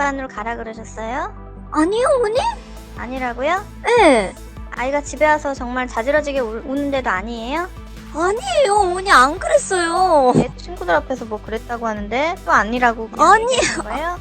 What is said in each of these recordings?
반으로 가라 그러셨어요? 아니요, 어머니? 아니라고요? 네. 아이가 집에 와서 정말 자지러지게 우, 우는데도 아니에요? 아니에요, 어머니 안 그랬어요. 내 친구들 앞에서 뭐 그랬다고 하는데 또 아니라고 아니에요. 거예요?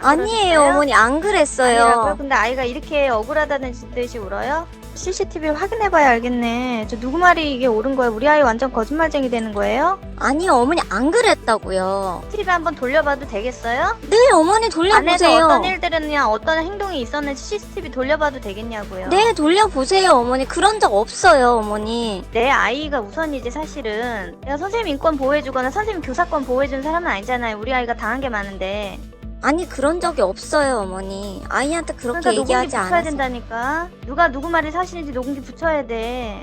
아니에요, 그러셨어요? 어머니 안 아니라고요? 그랬어요. 근데 아이가 이렇게 억울하다는 듯이 울어요? CCTV 확인해봐야 알겠네. 저 누구 말이 이게 옳은 거예요? 우리 아이 완전 거짓말쟁이 되는 거예요? 아니요, 어머니 안 그랬다고요. TV 한번 돌려봐도 되겠어요? 네, 어머니 안에서 돌려보세요. 어떤 일들이냐 어떤 행동이 있었는지 CCTV 돌려봐도 되겠냐고요. 네, 돌려보세요, 어머니. 그런 적 없어요, 어머니. 내 아이가 우선이지 사실은 내가 선생님 인권 보호해주거나 선생님 교사권 보호해주는 사람은 아니잖아요 우리 아이가 당한 게 많은데 아니, 그런 적이 없어요, 어머니. 아이한테 그렇게 그러니까 녹음기 얘기하지 붙여야 않아서. 된다니까 누가 누구 말이 사실인지 녹음기 붙여야 돼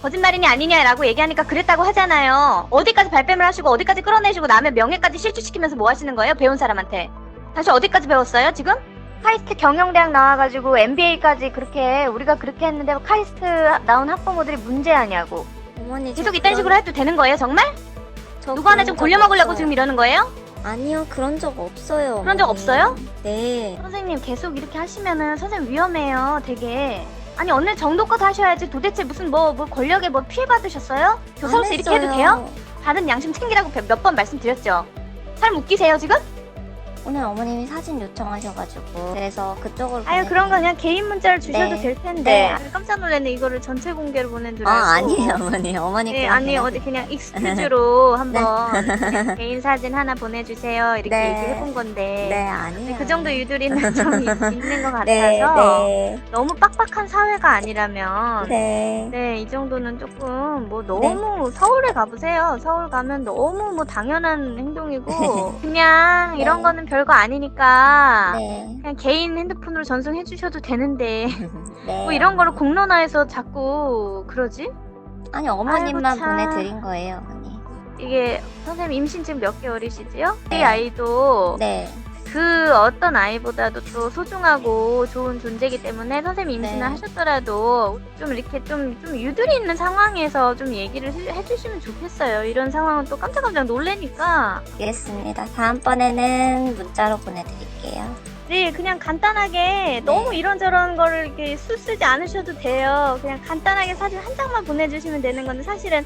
거짓말이냐 아니냐라고 얘기하니까 그랬다고 하잖아요 어디까지 발뺌을 하시고 어디까지 끌어내시고 남의 명예까지 실추시키면서 뭐 하시는 거예요 배운 사람한테 다시 어디까지 배웠어요 지금? 카이스트 경영대학 나와가지고 MBA까지 그렇게 우리가 그렇게 했는데 카이스트 나온 학부모들이 문제 아니냐고 어머니, 저 계속 이딴 그런- 식으로 해도 되는 거예요 정말? 저 누구 하나 그런 좀 적 골려 먹으려고 없어요. 지금 이러는 거예요? 아니요, 그런 적 없어요. 그런 적 어머니. 없어요? 네. 선생님 계속 이렇게 하시면은 선생님 위험해요 되게 아니 어느 정도껏 하셔야지 도대체 무슨 뭐, 뭐 권력에 뭐 피해 받으셨어요? 교사로서 안 이렇게 해도 했어요. 돼요? 다른 양심 챙기라고 몇 번 말씀드렸죠 사람 웃기세요 지금? 오늘 어머님이 사진 요청하셔가지고 그래서 그쪽으로 아유 그런 거 그냥 개인 문자를 주셔도 네. 될 텐데 네. 깜짝 놀랐네 이거를 전체 공개로 보낸 줄 알고 아 아니에요 어머니 어머니 네, 그냥 아니 그냥- 어디 그냥 익스큐즈로 한번 그냥 개인 사진 하나 보내주세요 이렇게 네. 얘기해본 건데 네 아니에요 그 정도 유두리는 좀 있- 있는 것 같아서 네, 네, 너무 빡빡한 사회가 아니라면 네. 네, 이 정도는 조금 뭐 너무 서울에 가보세요. 서울 가면 너무 뭐 당연한 행동이고 그냥 이런 네. 거는 별거 아니니까 네. 그냥 개인 핸드폰으로 전송해 주셔도 되는데 네. 뭐 이런 거를 공론화해서 자꾸 그러지? 아니 어머님만 아이고, 참. 보내드린 거예요 어머니 이게 선생님 임신 지금 몇 개월이시지요? 네. 이 아이도 네 그 어떤 아이보다도 또 소중하고 좋은 존재이기 때문에 선생님 임신을 네. 하셨더라도 좀 이렇게 좀, 좀 유두리 있는 상황에서 좀 얘기를 해- 해주시면 좋겠어요. 이런 상황은 또 깜짝깜짝 놀래니까. 알겠습니다 다음번에는 문자로 보내드릴게요 네, 그냥 간단하게 너무 이런저런 거를 이렇게 수 쓰지 않으셔도 돼요. 그냥 간단하게 사진 한 장만 보내주시면 되는 건데 사실은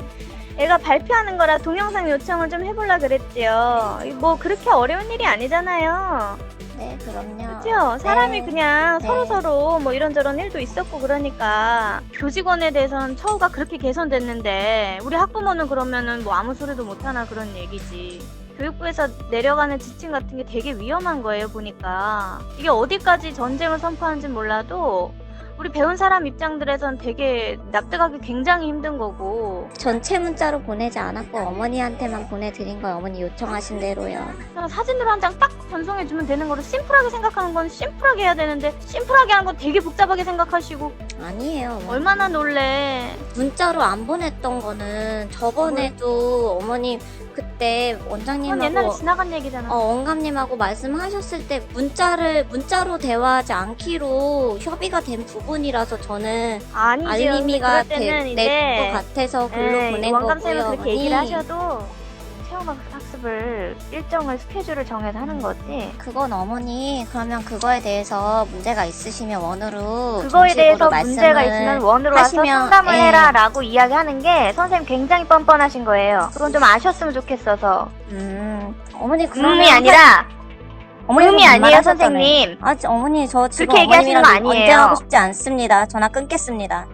애가 발표하는 거라 동영상 요청을 좀 해보려 그랬지요. 뭐 그렇게 어려운 일이 아니잖아요. 네 그럼요 그죠? 사람이 네. 그냥 네. 서로서로 뭐 이런저런 일도 있었고 그러니까 교직원에 대해서는 처우가 그렇게 개선됐는데 우리 학부모는 그러면은 뭐 아무 소리도 못하나 그런 얘기지. 교육부에서 내려가는 지침 같은 게 되게 위험한 거예요, 보니까. 이게 어디까지 전쟁을 선포하는지 몰라도 우리 배운 사람 입장들에선 되게 납득하기 굉장히 힘든 거고. 전체 문자로 보내지 않았고 어머니한테만 보내드린 거예요 어머니 요청하신 대로요. 그냥 사진으로 한 장 딱 전송해주면 되는 거를 심플하게 생각하는 건 심플하게 해야 되는데 심플하게 하는 건 되게 복잡하게 생각하시고 아니에요. 얼마나 놀래 문자로 안 보냈던 거는 저번에도 어머님 그때 그건 옛날에 원장님하고 지나간 얘기잖아 어, 원감님하고 말씀하셨을 때 문자를 문자로 대화하지 않기로 협의가 된 부분이라서 저는 아니죠 알림이가 그럴 때는 될것 이제 같아서 글로 예, 보낸 원감 쌤은 거고요. 그렇게 얘기를 어머니. 하셔도 체험 학습을 일정을 스케줄을 정해서 하는 거지 그건 어머니 그러면 그거에 대해서 문제가 있으시면 원으로 그거에 정식으로 대해서 말씀을 문제가 있으면 원으로 와서 하시면, 상담을 예. 해라 라고 이야기하는 게 선생님 굉장히 뻔뻔하신 거예요 그건 좀 아셨으면 좋겠어서 음 어머니 그러면 음이 아니라 어머니 음이 아니에요. 선생님 아 지- 어머니 저 지금 그렇게 얘기하시는 거 어머님이랑 아니에요. 언쟁하고 싶지 않습니다 전화 끊겠습니다